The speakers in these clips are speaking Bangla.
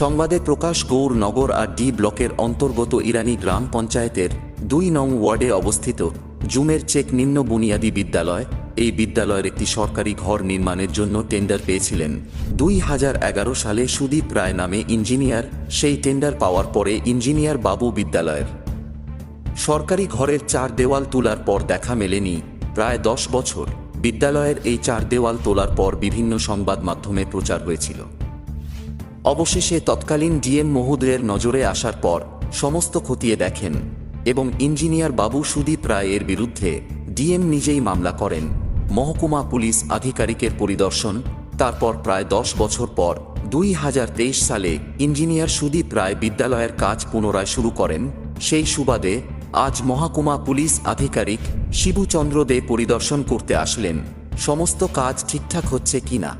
সংবাদে প্রকাশ গৌর নগর আর ডি ব্লকের অন্তর্গত ইরানি গ্রাম পঞ্চায়েতের দুই নং ওয়ার্ডে অবস্থিত জুমের চেক নিম্ন বুনিয়াদী বিদ্যালয়। এই বিদ্যালয়ের একটি সরকারি ঘর নির্মাণের জন্য টেন্ডার পেয়েছিলেন। দুই হাজার এগারো সালে সুদীপ রায় নামে ইঞ্জিনিয়ার, সেই টেন্ডার পাওয়ার পরে ইঞ্জিনিয়ার বাবু বিদ্যালয়ের। সরকারি ঘরের চার দেওয়াল তোলার পর দেখা মেলেনি, প্রায় দশ বছর। বিদ্যালয়ের এই চার দেওয়াল তোলার পর বিভিন্ন সংবাদ মাধ্যমে প্রচার হয়েছিল। অবশেষে তৎকালীন ডিএম মহোদয়ের নজরে আসার পর সমস্ত খতিয়ে দেখেন এবং ইঞ্জিনিয়ার বাবু সুদীপ রায়ের বিরুদ্ধে ডিএম নিজেই মামলা করেন। মহকুমা পুলিশ আধিকারিকের পরিদর্শন, তারপর প্রায় দশ বছর পর দুই হাজার তেইশ সালে ইঞ্জিনিয়ার সুদীপ রায় বিদ্যালয়ের কাজ পুনরায় শুরু করেন। সেই সুবাদে আজ মহাকুমা পুলিশ আধিকারিক শিবুচন্দ্র দে পরিদর্শন করতে আসলেন, সমস্ত কাজ ঠিকঠাক হচ্ছে কিনা?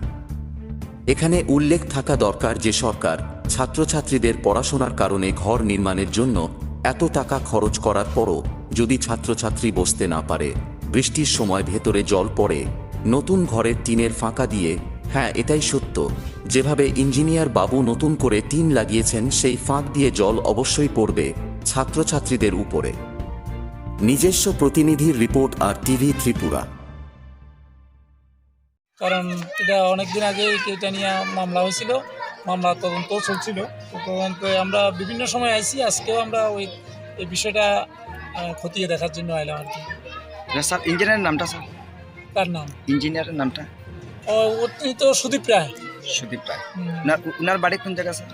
এখানে উল্লেখ থাকা দরকার যে সরকার ছাত্রছাত্রীদের পড়াশোনার কারণে ঘর নির্মাণের জন্য এত টাকা খরচ করার পরও যদি ছাত্রছাত্রী বসতে না পারে, বৃষ্টির সময় ভেতরে জল পড়ে, নতুন ঘরের টিনের ফাঁকা দিয়ে হ্যাঁ এটাই সত্য, যেভাবে ইঞ্জিনিয়ার বাবু নতুন করে টিন লাগিয়েছেন সেই ফাঁক দিয়ে জল অবশ্যই পড়বে ছাত্রছাত্রীদের উপরে। নিজস্ব প্রতিনিধির রিপোর্ট আর টিভি ত্রিপুরা। কারণ এটা অনেক দিন আগে এটা নিয়ে মামলা হয়েছিল মামলা তদন্ত চলছিল। তদন্তে আমরা বিভিন্ন সময় আইছি আজকেও আমরা ওই এই বিষয়টা খতিয়ে দেখার জন্য আইলাম আর কি। স্যার ইঞ্জিনিয়ারের নামটা স্যার? তার নাম? ইঞ্জিনিয়ারের নামটা? ও উনি তো সুদীপ রায়। সুদীপ রায়। উনার বাড়ি কোন জায়গা স্যার?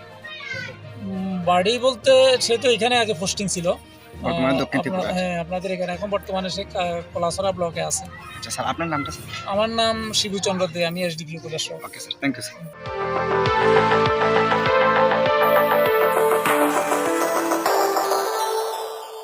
বাড়ি বলতে সে তো এখানে আগে পোস্টিং ছিল। বর্তমানে দক্ষিণ ত্রিপুরা হ্যাঁ আপনাদের এখানে এখন বর্তমানে সে ব্লকে আছে। আচ্ছা স্যার আপনার নামটা স্যার? আমার নাম শিবু চন্দ্র দে আমি এসডি উপদেশ okay sir thank you sir